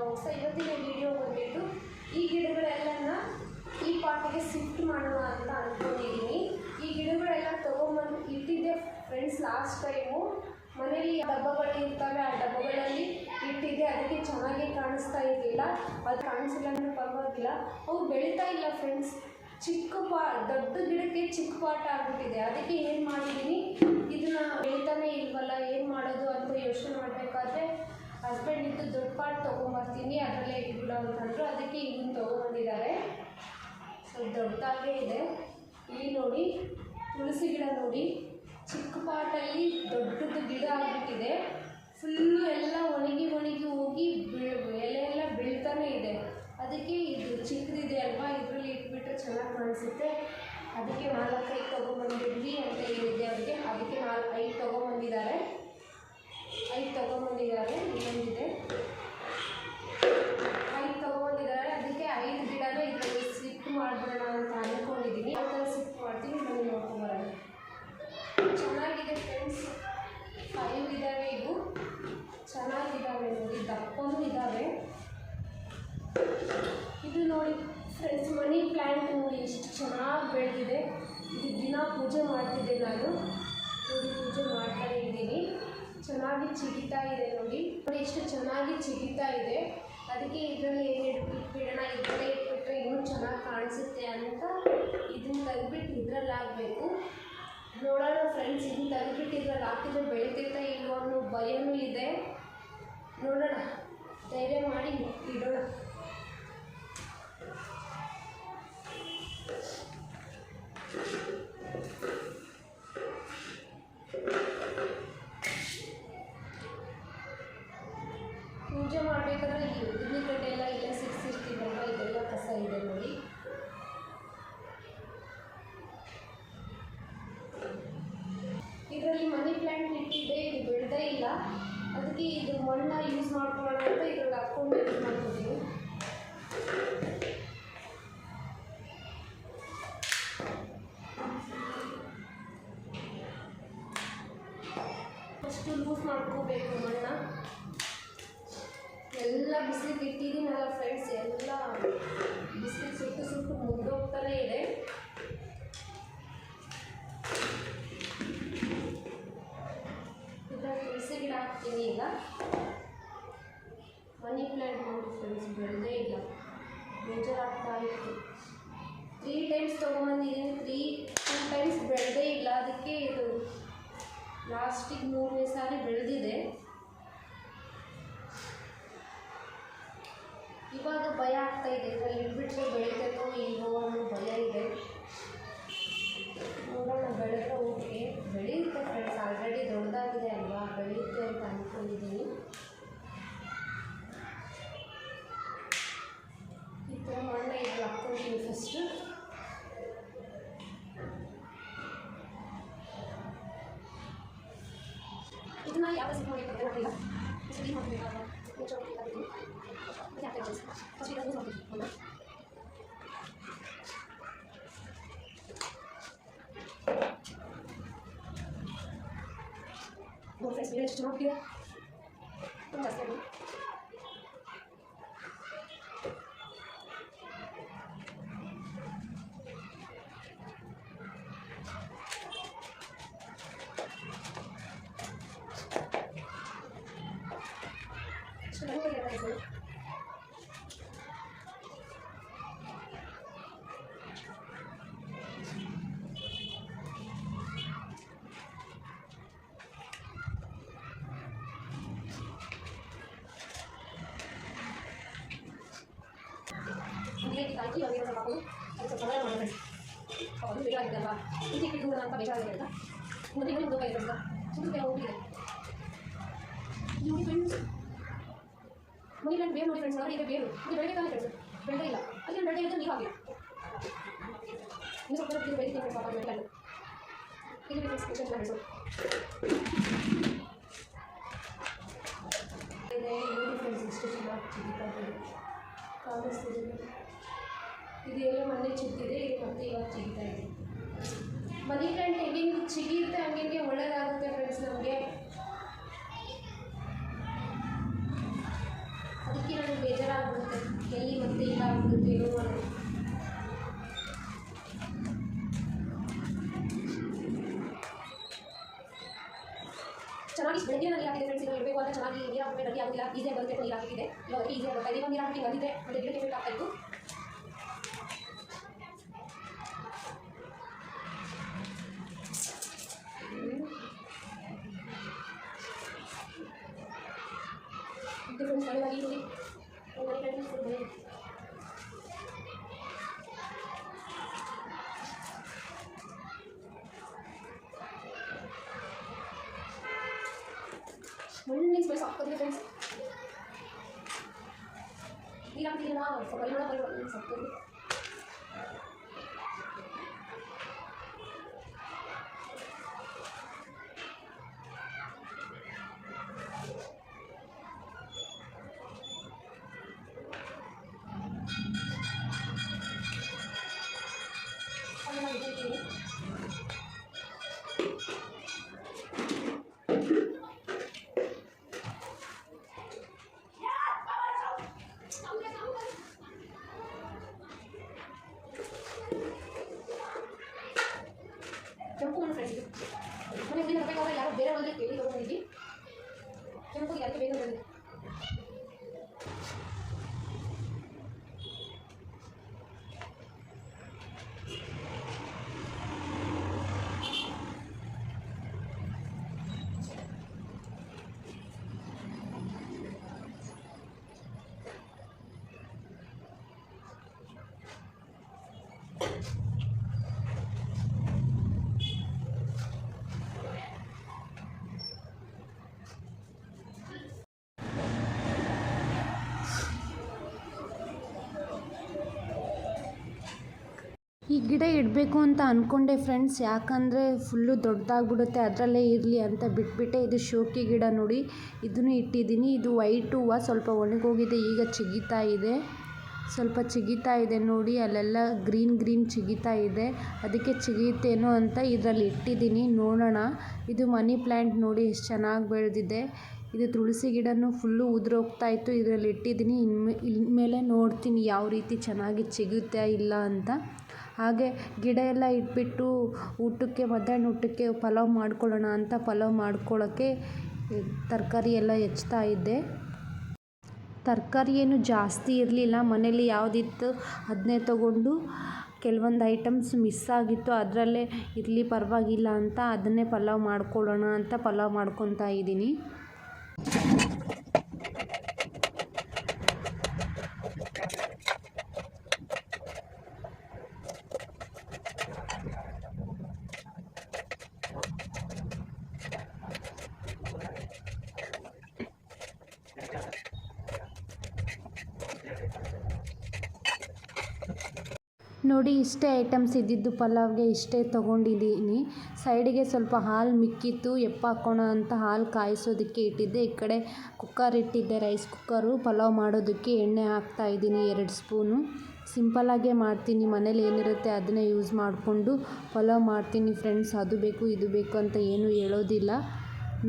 ಹೊಸ ಇವತ್ತಿನ ವಿಡಿಯೋ ಬಂದ್ಬಿಟ್ಟು ಈ ಗಿಡಗಳೆಲ್ಲನ ಈ ಪಾಟಿಗೆ ಶಿಫ್ಟ್ ಮಾಡೋಣ ಅಂತ ಅಂದ್ಕೊಂಡಿದ್ದೀನಿ ಈ ಗಿಡಗಳೆಲ್ಲ ತೊಗೊಂಬಂದು ಇಟ್ಟಿದ್ದೆ ಫ್ರೆಂಡ್ಸ್ ಲಾಸ್ಟ್ ಟೈಮು ಮನೇಲಿ ಡಬ್ಬಗಳು ಇರ್ತವೆ, ಆ ಡಬ್ಬಗಳಲ್ಲಿ ಇಟ್ಟಿದ್ದೆ. ಅದಕ್ಕೆ ಚೆನ್ನಾಗಿ ಕಾಣಿಸ್ತಾ ಇರಲಿಲ್ಲ ಅದು ಕಾಣಿಸಿಲ್ಲ ಅಂದರೆ ಪರವಾಗಿಲ್ಲ. ಅವು ಬೆಳೀತಾ ಇಲ್ಲ ಫ್ರೆಂಡ್ಸ್ ಚಿಕ್ಕ ಪಾ, ದೊಡ್ಡ ಗಿಡಕ್ಕೆ ಚಿಕ್ಕ ಪಾಟ ಆಗ್ಬಿಟ್ಟಿದೆ. ಅದಕ್ಕೆ ಏನು ಮಾಡಿದ್ದೀನಿ ಇದನ್ನ ಬೆಳೀತಾನೆ ಇಲ್ವಲ್ಲ, ಏನು ಮಾಡೋದು ಅಂತ ಯೋಚನೆ ಮಾಡಬೇಕಾದ್ರೆ ಹಸ್ಬೆಂಡ್ ಇದ್ದು ದೊಡ್ಡ ಪಾಟ್ ತೊಗೊಂಬರ್ತೀನಿ. ಅದರಲ್ಲೇ ಇಟ್ಬಿಡೋ ಅಂತಂದ್ರು ಅದಕ್ಕೆ ಇನ್ನು ತೊಗೊಂಬಂದಿದ್ದಾರೆ. ಸೊ ದೊಡ್ಡದಾಗೇ ಇದೆ. ಇಲ್ಲಿ ನೋಡಿ, ತುಳಸಿ ಗಿಡ ನೋಡಿ. ಚಿಕ್ಕ ಪಾಟಲ್ಲಿ ದೊಡ್ಡದು ಗಿಡ ಆಗಿಬಿಟ್ಟಿದೆ. ಫುಲ್ಲು ಎಲ್ಲ ಒಣಗಿ ಒಣಗಿ ಹೋಗಿ ಎಲೆ ಎಲ್ಲ ಬೀಳ್ತಾನೆ ಇದೆ. ಅದಕ್ಕೆ ಇದು ಚಿಕ್ಕದಿದೆ ಅಲ್ವಾ? ಇದರಲ್ಲಿ ಇಟ್ಬಿಟ್ರೆ ಚೆನ್ನಾಗಿ ಕಾಣಿಸುತ್ತೆ. ಅದಕ್ಕೆ ನಾಲ್ಕೈದು ತೊಗೊಂಬಂದಿದ್ವಿ ಅಂತ ಹೇಳಿದ್ದೆ. ಅವರಿಗೆ ಅದಕ್ಕೆ ನಾಲ್ಕೈದು ತೊಗೊಂಬಂದಿದ್ದಾರೆ. ಐದು ತೊಗೊಂಬಂದಿದ್ದಾರೆ, ಇನ್ನೊಂದಿದೆ. ಐದು ತಗೊಂಡಿದ್ದಾರೆ ಅದಕ್ಕೆ ಐದು ಗಿಡನ ಇದರಲ್ಲಿ ಸಿಫ್ಟ್ ಮಾಡಿಬಿಡೋಣ ಅಂತ ಅಂದ್ಕೊಂಡಿದ್ದೀನಿ ಆ ಥರ ಸಿಫ್ಟ್ ಮಾಡ್ತೀನಿ, ಬನ್ನಿ ನೋಡ್ಕೊಂಬರೋಣ ಚೆನ್ನಾಗಿದೆ ಫ್ರೆಂಡ್ಸ್ ಫೈವ್ ಇದ್ದಾವೆ ಇವು. ಚೆನ್ನಾಗಿದ್ದಾವೆ ನೋಡಿ, ದಪ್ಪನೂ ಇದ್ದಾವೆ ಇದು ನೋಡಿ ಫ್ರೆಂಡ್ಸ್ ಮನಿ ಪ್ಲ್ಯಾಂಟ್ ನೋಡಿ ಎಷ್ಟು ಚೆನ್ನಾಗಿ ಬೆಳೆದಿದೆ. ಇದು ದಿನ ಪೂಜೆ ಮಾಡ್ತಿದ್ದೆ ನಾನು ನೋಡಿ ಪೂಜೆ ಮಾಡ್ತಾನೆ ಇದ್ದೀನಿ ಚೆನ್ನಾಗಿ ಚಿಗಿತಾ ಇದೆ ನೋಡಿ ನೋಡಿ ಎಷ್ಟು ಚೆನ್ನಾಗಿ ಚಿಗಿತಾ ಇದೆ. ಅದಕ್ಕೆ ಇದರಲ್ಲಿ ಇಟ್ಬಿಡೋಣ ಇದರಲ್ಲೇ ಇಟ್ಬಿಟ್ರೆ ಇನ್ನೂ ಚೆನ್ನಾಗಿ ಕಾಣಿಸುತ್ತೆ ಅಂತ ಇದನ್ನ ತೆಗೆದ್ಬಿಟ್ಟು ಇದ್ರಲ್ಲಿ ಆಗಬೇಕು ನೋಡೋಣ ಫ್ರೆಂಡ್ಸ್ ಇದನ್ನ ತೆಗೆದ್ಬಿಟ್ಟು ಇದ್ರಲ್ಲಿ ಹಾಕಿದ್ರೆ ಬೆಳಿತೈತಾ ಇಲ್ವೋ ಅನ್ನೋ ಭಯನೂ ಇದೆ. ನೋಡೋಣ. ಧೈರ್ಯ ಮಾಡಿ ಇಡೋಣ. ಇದರಲ್ಲಿ ಮನಿ ಪ್ಲಾಂಟ್ ಇಟ್ಟಿದ್ದೆ ಇದು ಬೆಳೆದೇ ಇಲ್ಲ. ಅದಕ್ಕೆ ಇದು ಮಣ್ಣ ಯೂಸ್ ಮಾಡ್ಕೊಳ್ಳೋಣ ಅಂತ ಇದ್ರಲ್ಲಿ ಹಾಕ್ಕೊಂಡು ಯೂಸ್ ಮಾಡ್ಕೊತೀನಿ. ಫಸ್ಟು ಲೂಸ್ ಮಾಡ್ಕೋಬೇಕು ಮಣ್ಣ. ಎಲ್ಲ ಬಿಸಿಲಿಗೆ ಇಟ್ಟಿದ್ದೀನಲ್ಲ ಫ್ರೆಂಡ್ಸ್ ಎಲ್ಲ ಬಿಸಿಲು ಸುಟ್ಟು ಸುಟ್ಟು ಮುಗ್ದೋಗ್ತಾನೆ ಇದೆ. ಗಿಡ ಹಾಕ್ತೀನಿ ಈಗ ಮನಿ ಪ್ಲ್ಯಾಂಟ್ ನೋಡಿ ಫ್ರೆಂಡ್ಸ್ ಬೆಳೆದೇ ಇಲ್ಲ. ಬೇಜಾರಾಗ್ತಾ ಇತ್ತು. ತ್ರೀ ಟೈಮ್ಸ್ ತೊಗೊಂಬಂದಿದ್ದೀನಿ. ತ್ರೀ ಟೂ ಟೈಮ್ಸ್ ಬೆಳೆದೇ ಇಲ್ಲ. ಅದಕ್ಕೆ ಇದು ಲಾಸ್ಟಿಗೆ ಮೂರನೇ ಸಾರಿ ಬೆಳೆದಿದೆ. ಇವಾಗ ಭಯ ಆಗ್ತಾ ಇದೆ. ಇದರಲ್ಲಿ ಇಟ್ಬಿಟ್ರೆ ಬೆಳಿತೈತೋ ಇಲ್ವೋ ಅನ್ನೋ ಭಯ ಇದೆ. ನೋಡೋಣ ಬೆಳೆದ್ರೆ ಓಕೆ ಬೆಳೆಯುತ್ತೆ ಫ್ರೆಂಡ್ಸ್ ಆಲ್ರೆಡಿ ದೊಡ್ಡದಾಗಿದೆ ಅಲ್ವಾ? ಬೆಳೆಯುತ್ತೆ ಅಂತ ಅಂದ್ಕೊಂಡಿದ್ದೀನಿ ಈ ಥರ ಮಣ್ಣು ಇದು ಹಾಕ್ಕೊಳ್ತೀನಿ ಫಸ್ಟು ಇದನ್ನ ಯಾವ ಸಿಕ್ ಮಾಡಬೇಕು ಗೊತ್ತಿಲ್ಲ ಕ್ಲೀನ್ ಮಾಡಬೇಕಾಗ ಮುಚ್ಚೋಗ್ಬೇಕಾಗುತ್ತೆ ಮತ್ತೆ ಹಾಕ್ತಾ ಫಸ್ಟ್ ಇದನ್ನು ಮಾಡ್ತೀನಿ ನೋಡಿ ಫ್ರೆಂಡ್ಸ್ ವಿಡಿಯೋ ಎಷ್ಟು ಚೆನ್ನಾಗಿದೆ ತುಂಬ ಜಾಸ್ತಿ ಆಗಿದೆ ಚೆನ್ನಾಗಿದೆ ಫ್ರೆಂಡ್ಸ್ ಹಂಗೆ ಹಾಕಿ ಇವಾಗ ಸ್ವಲ್ಪ ಹಾಕೊಂಡು ಸಹಾಯ ಮಾಡಿ ಅದು ಬೇಕಾಗಿದೆ ಅಲ್ವಾ ಇದು ಇಟ್ಟು ದೂರ ಅಂತ ಬೇಕಾಗಿದೆ ಅಂತ ಇನ್ನೂ ದೂರ ಇದೆ ಅಂತ ಸುಮ್ಮನೆ ಹೋಗಿದೆ ನೋಡಿ ಫ್ರೆಂಡ್ಸ್ ಮನಿ ನೋಡಿ ಇದೆ ಬೇರು ಇದು ಬೆಳಗ್ಗೆ ಇಲ್ಲ ಅಲ್ಲಿ ಬೆಳೆದೇ ಇದ್ದು ನೀರು ಹಾಕಿ ನೀವು ಸ್ವಲ್ಪ ಹೊತ್ತು ಬೆಳಿತೀನಿ ಫ್ರೆಂಡ್ಸ್ ಪಾಪ ಬೆಳೆಲ್ಲ ಇದು ಫ್ರೆಂಡ್ಸ್ ಕಿಚನ್ ಫ್ರೆಂಡ್ಸು ಇದೆ ನೋಡಿ ಫ್ರೆಂಡ್ಸ್ ಇಷ್ಟು ಚೆನ್ನಾಗಿ ಚಿಗಿತಾ ಇದೆ ಕಾಣಿಸ್ತಿದೆ ಇದು ಎಲ್ಲ ಮೊನ್ನೆ ಚಿಗ್ತಿದೆ ಇದು ಮತ್ತೆ ಇವಾಗ ಚಿಗ್ತಾ ಇದೆ. ಮನಿ ಪ್ಲಾಂಟ್ ಹೆಂಗೆ ಚಿಗಿಯುತ್ತೆ ಹಂಗೆ ಒಳ್ಳೇದಾಗುತ್ತೆ ಫ್ರೆಂಡ್ಸ್ ನಮಗೆ. ಅದಕ್ಕೆ ನಾನು ಎಲ್ಲಿ ಮತ್ತೆ ಇಲ್ಲ ಆಗ್ಬಿಡುತ್ತೆ ಏನೋ ಮಾಡೋದು. ಚೆನ್ನಾಗಿ ಬೆಳಗ್ಗೆ ನೀರು ಹಾಕಿದೆ ಫ್ರೆಂಡ್ಸ್ ಇದು ಇರಬೇಕು ಅಂತ ಚೆನ್ನಾಗಿ ನೀರು ಹಾಕಬೇಕು ರೆಡಿ ಆಗಿಲ್ಲ ಈಸಿಯಾಗಿ ಬರುತ್ತೆ, ನೀರು ಹಾಕಿದೆ ಈಸಿಯಾಗಿ ಬರ್ತಾ ಇದೆ ಒಂದು ನೀರು ಹಾಕಿ ಬಂದಿದೆ ಗಿಡಕ್ಕೆ ಇತ್ತು ಇದು ಫ್ರೆಂಡ್ಸ್ ಸಣ್ಣದಾಗಿ ಇಲ್ಲಿ ಒಂದು ಫ್ರೆಂಡ್ಸ್ ಕೊಡ್ಬೋದು ಒಳ್ಳೆ ಸ್ಮೆಲ್ ಸಾಕ್ತದೆ ಫ್ರೆಂಡ್ಸ್ ಈ ಗಿಡ ಇಡಬೇಕು ಅಂತ ಅಂದ್ಕೊಂಡೆ ಫ್ರೆಂಡ್ಸ್ ಯಾಕಂದರೆ ಫುಲ್ಲು ದೊಡ್ಡದಾಗ್ಬಿಡುತ್ತೆ, ಅದರಲ್ಲೇ ಇರಲಿ ಅಂತ ಬಿಟ್ಬಿಟ್ಟೆ. ಇದು ಶೋಕಿ ಗಿಡ ನೋಡಿ, ಇದನ್ನು ಇಟ್ಟಿದ್ದೀನಿ. ಇದು ವೈಟ್ ಹೂವು, ಸ್ವಲ್ಪ ಒಣಗೋಗಿದೆ, ಈಗ ಚಿಗಿತಾ ಇದೆ. ಸ್ವಲ್ಪ ಚಿಗಿತಾ ಇದೆ ನೋಡಿ, ಅಲ್ಲೆಲ್ಲ ಗ್ರೀನ್ ಗ್ರೀನ್ ಚಿಗಿತಾ ಇದೆ. ಅದಕ್ಕೆ ಚಿಗಿಯುತ್ತೇನೋ ಅಂತ ಇದರಲ್ಲಿ ಇಟ್ಟಿದ್ದೀನಿ. ನೋಡೋಣ. ಇದು ಮನಿ ಪ್ಲ್ಯಾಂಟ್ ನೋಡಿ, ಎಷ್ಟು ಚೆನ್ನಾಗಿ ಬೆಳೆದಿದೆ. ಇದು ತುಳಸಿ ಗಿಡನೂ ಫುಲ್ಲು ಉದುರೋಗ್ತಾ ಇತ್ತು. ಇದರಲ್ಲಿ ಇಟ್ಟಿದ್ದೀನಿ. ಇನ್ಮೇ, ಇನ್ಮೇಲೆ ನೋಡ್ತೀನಿ ಯಾವ ರೀತಿ ಚೆನ್ನಾಗಿ ಚಿಗುತ್ತೆ ಇಲ್ಲ ಅಂತ. ಹಾಗೆ ಗಿಡ ಎಲ್ಲ ಇಟ್ಬಿಟ್ಟು ಊಟಕ್ಕೆ, ಮಧ್ಯಾಹ್ನ ಊಟಕ್ಕೆ ಪಲಾವ್ ಮಾಡ್ಕೊಳ್ಳೋಣ ಅಂತ ಪಲಾವ್ ಮಾಡ್ಕೊಳ್ಳೋಕ್ಕೆ ತರಕಾರಿ ಎಲ್ಲ ಹೆಚ್ಚ್ತಾ ಇದ್ದೆ. ತರಕಾರಿ ಏನು ಜಾಸ್ತಿ ಇರಲಿಲ್ಲ. ಮನೇಲಿ ಯಾವುದಿತ್ತು ಅದನ್ನೇ ತಗೊಂಡು ಕೆಲವೊಂದು ಐಟಮ್ಸ್ ಮಿಸ್ ಆಗಿತ್ತು. ಅದರಲ್ಲೇ ಇರಲಿ ಪರವಾಗಿಲ್ಲ ಅಂತ ಅದನ್ನೇ ಪಲಾವ್ ಮಾಡ್ಕೊಳ್ಳೋಣ ಅಂತ ಪಲಾವ್ ಮಾಡ್ಕೊತಾ ಇದ್ದೀನಿ. ನೋಡಿ ಇಷ್ಟೇ ಐಟಮ್ಸ್ ಇದ್ದಿದ್ದು ಪಲಾವ್ಗೆ ಇಷ್ಟೇ ತೊಗೊಂಡಿದ್ದೀನಿ. ಸೈಡಿಗೆ ಸ್ವಲ್ಪ ಹಾಲು ಮಿಕ್ಕಿತ್ತು. ಎಪ್ಪಾಕೋಣ ಅಂತ ಹಾಲು ಕಾಯಿಸೋದಕ್ಕೆ ಇಟ್ಟಿದ್ದೆ. ಈ ಕಡೆ ಕುಕ್ಕರ್ ಇಟ್ಟಿದ್ದೆ, ರೈಸ್ ಕುಕ್ಕರು. ಪಲಾವ್ ಮಾಡೋದಕ್ಕೆ ಎಣ್ಣೆ ಹಾಕ್ತಾ ಇದ್ದೀನಿ ಎರಡು ಸ್ಪೂನು. ಸಿಂಪಲ್ಲಾಗೇ ಮಾಡ್ತೀನಿ. ಮನೇಲಿ ಏನಿರುತ್ತೆ ಅದನ್ನೇ ಯೂಸ್ ಮಾಡಿಕೊಂಡು ಪಲಾವ್ ಮಾಡ್ತೀನಿ ಫ್ರೆಂಡ್ಸ್. ಅದು ಬೇಕು, ಇದು ಬೇಕು ಅಂತ ಏನೂ ಹೇಳೋದಿಲ್ಲ.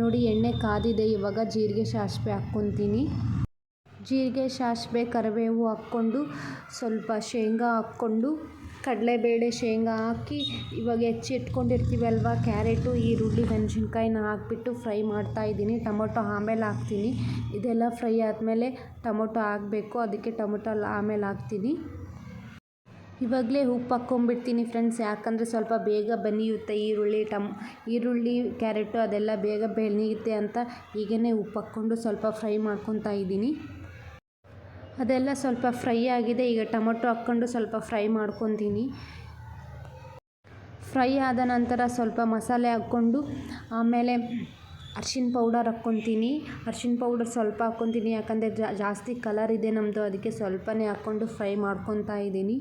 ನೋಡಿ ಎಣ್ಣೆ ಕಾದಿದೆ. ಇವಾಗ ಜೀರಿಗೆ ಸಾಸಿವೆ ಹಾಕ್ಕೊತೀನಿ. ಜೀರಿಗೆ, ಸಾಸಿವೆ, ಕರಿಬೇವು ಹಾಕ್ಕೊಂಡು ಸ್ವಲ್ಪ ಶೇಂಗಾ ಹಾಕ್ಕೊಂಡು ಕಡಲೆಬೇಳೆ ಶೇಂಗಾ ಹಾಕಿ ಇವಾಗ ಹೆಚ್ಚಿಟ್ಕೊಂಡಿರ್ತೀವಲ್ವ ಕ್ಯಾರೆಟು, ಈರುಳ್ಳಿ, ಮೆಣಸಿನ್ಕಾಯಿನ ಹಾಕ್ಬಿಟ್ಟು ಫ್ರೈ ಮಾಡ್ತಾಯಿದ್ದೀನಿ ಟೊಮೊಟೊ ಆಮೇಲೆ ಹಾಕ್ತೀನಿ. ಇದೆಲ್ಲ ಫ್ರೈ ಆದಮೇಲೆ ಟೊಮೊಟೊ ಹಾಕಬೇಕು. ಅದಕ್ಕೆ ಟೊಮೊಟೊ ಆಮೇಲೆ ಹಾಕ್ತೀನಿ. ಇವಾಗಲೇ ಉಪ್ಪು ಹಾಕ್ಕೊಂಬಿಡ್ತೀನಿ ಫ್ರೆಂಡ್ಸ್. ಯಾಕಂದರೆ ಸ್ವಲ್ಪ ಬೇಗ ಬೆನಿಯುತ್ತೆ ಈರುಳ್ಳಿ, ಟಮ್, ಈರುಳ್ಳಿ, ಕ್ಯಾರೆಟು ಅದೆಲ್ಲ ಬೇಗ ಬೆನಿಯುತ್ತೆ ಅಂತ ಈಗಲೇ ಉಪ್ಪು ಹಾಕ್ಕೊಂಡು ಸ್ವಲ್ಪ ಫ್ರೈ ಮಾಡ್ಕೊತಾ ಇದ್ದೀನಿ. ಅದೆಲ್ಲ ಸ್ವಲ್ಪ ಫ್ರೈ ಆಗಿದೆ. ಈಗ ಟೊಮೊಟೊ ಹಾಕ್ಕೊಂಡು ಸ್ವಲ್ಪ ಫ್ರೈ ಮಾಡ್ಕೊತೀನಿ. ಫ್ರೈ ಆದ ನಂತರ ಸ್ವಲ್ಪ ಮಸಾಲೆ ಹಾಕ್ಕೊಂಡು ಆಮೇಲೆ ಅರ್ಶಿನ ಪೌಡರ್ ಹಾಕ್ಕೊತೀನಿ. ಅರ್ಶಿನ ಪೌಡರ್ ಸ್ವಲ್ಪ ಹಾಕ್ಕೊತೀನಿ. ಯಾಕಂದರೆ ಜಾಸ್ತಿ ಕಲರ್ ಇದೆ ನಮ್ಮದು ಅದಕ್ಕೆ ಸ್ವಲ್ಪನೇ ಹಾಕ್ಕೊಂಡು ಫ್ರೈ ಮಾಡ್ಕೊತಾ ಇದ್ದೀನಿ.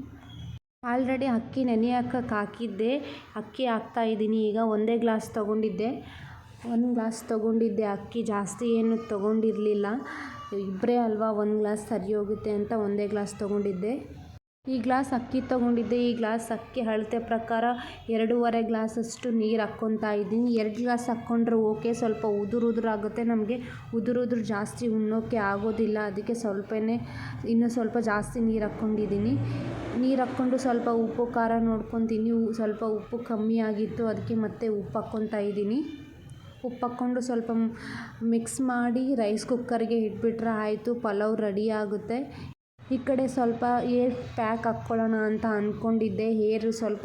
ಆಲ್ರೆಡಿ ಅಕ್ಕಿ ನೆನೆ ಹಾಕಕ್ಕೆ ಹಾಕಿದ್ದೆ. ಅಕ್ಕಿ ಹಾಕ್ತಾ ಇದ್ದೀನಿ. ಈಗ ಒಂದೇ ಗ್ಲಾಸ್ ತೊಗೊಂಡಿದ್ದೆ. ಒಂದು ಗ್ಲಾಸ್ ತೊಗೊಂಡಿದ್ದೆ. ಅಕ್ಕಿ ಜಾಸ್ತಿ ಏನು ತೊಗೊಂಡಿರಲಿಲ್ಲ. ಇಬ್ಬರೇ ಅಲ್ವಾ ಒಂದು ಗ್ಲಾಸ್ ಸರಿ ಹೋಗುತ್ತೆ ಅಂತ ಒಂದೇ ಗ್ಲಾಸ್ ತೊಗೊಂಡಿದ್ದೆ. ಈ ಗ್ಲಾಸ್ ಅಕ್ಕಿ ತೊಗೊಂಡಿದ್ದೆ. ಈ ಗ್ಲಾಸ್ ಅಕ್ಕಿ ಅಳತೆ ಪ್ರಕಾರ ಎರಡೂವರೆ ಗ್ಲಾಸಷ್ಟು ನೀರು ಹಾಕ್ಕೊತಾ ಇದ್ದೀನಿ. ಎರಡು ಗ್ಲಾಸ್ ಹಾಕ್ಕೊಂಡ್ರೆ ಓಕೆ, ಸ್ವಲ್ಪ ಉದುರು ಉದುರಾಗುತ್ತೆ ನಮಗೆ. ಉದುರು ಉದುರು ಜಾಸ್ತಿ ಉಣ್ಣೋಕ್ಕೆ ಆಗೋದಿಲ್ಲ. ಅದಕ್ಕೆ ಸ್ವಲ್ಪನೇ, ಇನ್ನೂ ಸ್ವಲ್ಪ ಜಾಸ್ತಿ ನೀರು ಹಾಕ್ಕೊಂಡಿದ್ದೀನಿ. ನೀರು ಹಾಕ್ಕೊಂಡು ಸ್ವಲ್ಪ ಉಪ್ಪು ಖಾರ ನೋಡ್ಕೊತೀನಿ. ಸ್ವಲ್ಪ ಉಪ್ಪು ಕಮ್ಮಿ ಆಗಿತ್ತು. ಅದಕ್ಕೆ ಮತ್ತೆ ಉಪ್ಪು ಹಾಕ್ಕೊತಾ ಇದ್ದೀನಿ. ಉಪ್ಪು ಹಾಕ್ಕೊಂಡು ಸ್ವಲ್ಪ ಮಿಕ್ಸ್ ಮಾಡಿ ರೈಸ್ ಕುಕ್ಕರ್ಗೆ ಇಟ್ಬಿಟ್ರೆ ಆಯಿತು, ಪಲಾವ್ ರೆಡಿ ಆಗುತ್ತೆ. ಈ ಕಡೆ ಸ್ವಲ್ಪ ಏರ್ ಪ್ಯಾಕ್ ಹಾಕ್ಕೊಳ್ಳೋಣ ಅಂತ ಅಂದ್ಕೊಂಡಿದ್ದೆ ಹೇರ್ ಸ್ವಲ್ಪ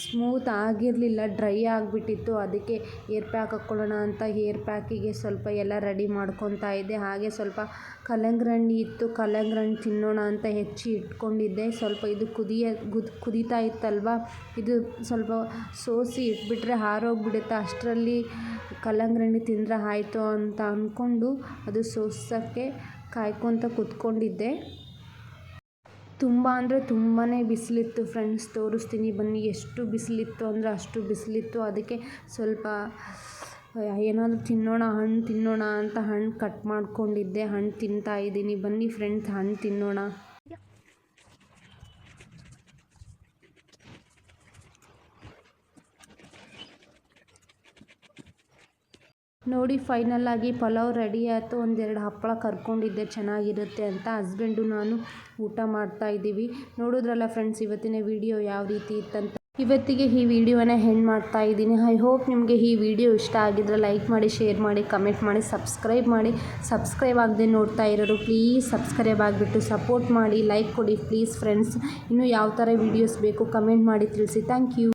ಸ್ಮೂತ್ ಆಗಿರಲಿಲ್ಲ ಡ್ರೈ ಆಗಿಬಿಟ್ಟಿತ್ತು. ಅದಕ್ಕೆ ಏರ್ ಪ್ಯಾಕ್ ಹಾಕ್ಕೊಳ್ಳೋಣ ಅಂತ ಏರ್ ಪ್ಯಾಕಿಗೆ ಸ್ವಲ್ಪ ಎಲ್ಲ ರೆಡಿ ಮಾಡ್ಕೊತಾ ಇದ್ದೆ. ಹಾಗೆ ಸ್ವಲ್ಪ ಕಲಂಗ್ರಣ್ಣಿ ಇತ್ತು. ಕಲ್ಲಂಗಡಿ ತಿನ್ನೋಣ ಅಂತ ಹೆಚ್ಚಿ ಇಟ್ಕೊಂಡಿದ್ದೆ. ಸ್ವಲ್ಪ ಇದು ಕುದಿಯ ಗುದ್ ಕುದೀತಾ ಇತ್ತಲ್ವ? ಇದು ಸ್ವಲ್ಪ ಸೋಸಿ ಇಟ್ಬಿಟ್ರೆ ಹಾರೋಗ್ಬಿಡುತ್ತೆ. ಅಷ್ಟರಲ್ಲಿ ಕಲ್ಲಂಗಡಿ ತಿಂದರೆ ಆಯಿತು ಅಂತ ಅಂದ್ಕೊಂಡು ಅದು ಸೋಸೋಕ್ಕೆ ಕಾಯ್ಕೊತ ಕೂತ್ಕೊಂಡಿದ್ದೆ. ತುಂಬ ಅಂದರೆ ತುಂಬಾ ಬಿಸಿಲಿತ್ತು ಫ್ರೆಂಡ್ಸ್, ತೋರಿಸ್ತೀನಿ ಬನ್ನಿ ಎಷ್ಟು ಬಿಸಿಲಿತ್ತು ಅಂದರೆ ಅಷ್ಟು ಬಿಸಿಲಿತ್ತು. ಅದಕ್ಕೆ ಸ್ವಲ್ಪ, ಏನಾದರೂ ತಿನ್ನೋಣ, ಹಣ್ಣು ತಿನ್ನೋಣ ಅಂತ ಹಣ್ಣು ಕಟ್ ಮಾಡ್ಕೊಂಡಿದ್ದೆ. ಹಣ್ಣು ತಿಂತಾ ಇದ್ದೀನಿ ಬನ್ನಿ ಫ್ರೆಂಡ್ಸ್, ಹಣ್ಣು ತಿನ್ನೋಣ. ನೋಡಿ ಫೈನಲ್ ಆಗಿ ಪಲಾವ್ ರೆಡಿ ಆಯಿತು. ಒಂದೆರಡು ಹಪ್ಪಳ ಕರ್ಕೊಂಡಿದ್ದೆ, ಚೆನ್ನಾಗಿರುತ್ತೆ ಅಂತ ಹಸ್ಬೆಂಡು ನಾನು ಊಟ ಮಾಡ್ತಾ ಇದ್ದೀವಿ. ನೋಡಿದ್ರಲ್ಲ ಫ್ರೆಂಡ್ಸ್ ಇವತ್ತಿನ ವಿಡಿಯೋ ಯಾವ ರೀತಿ ಇತ್ತಂತ. ಇವತ್ತಿಗೆ ಈ ವಿಡಿಯೋನ ಹೆಣ್ಣು ಮಾಡ್ತಾ ಇದ್ದೀನಿ. ಐ ಹೋಪ್ ನಿಮಗೆ ಈ ವಿಡಿಯೋ ಇಷ್ಟ ಆಗಿದ್ರೆ ಲೈಕ್ ಮಾಡಿ ಶೇರ್ ಮಾಡಿ ಕಮೆಂಟ್ ಮಾಡಿ ಸಬ್ಸ್ಕ್ರೈಬ್ ಮಾಡಿ. ಸಬ್ಸ್ಕ್ರೈಬ್ ಆಗದೆ ನೋಡ್ತಾ ಇರೋರು ಪ್ಲೀಸ್ ಸಬ್ಸ್ಕ್ರೈಬ್ ಆಗಿಬಿಟ್ಟು ಸಪೋರ್ಟ್ ಮಾಡಿ. ಲೈಕ್ ಕೊಡಿ ಪ್ಲೀಸ್ ಫ್ರೆಂಡ್ಸ್ ಇನ್ನೂ ಯಾವ ಥರ ವೀಡಿಯೋಸ್ ಬೇಕು ಕಮೆಂಟ್ ಮಾಡಿ ತಿಳಿಸಿ. Thank you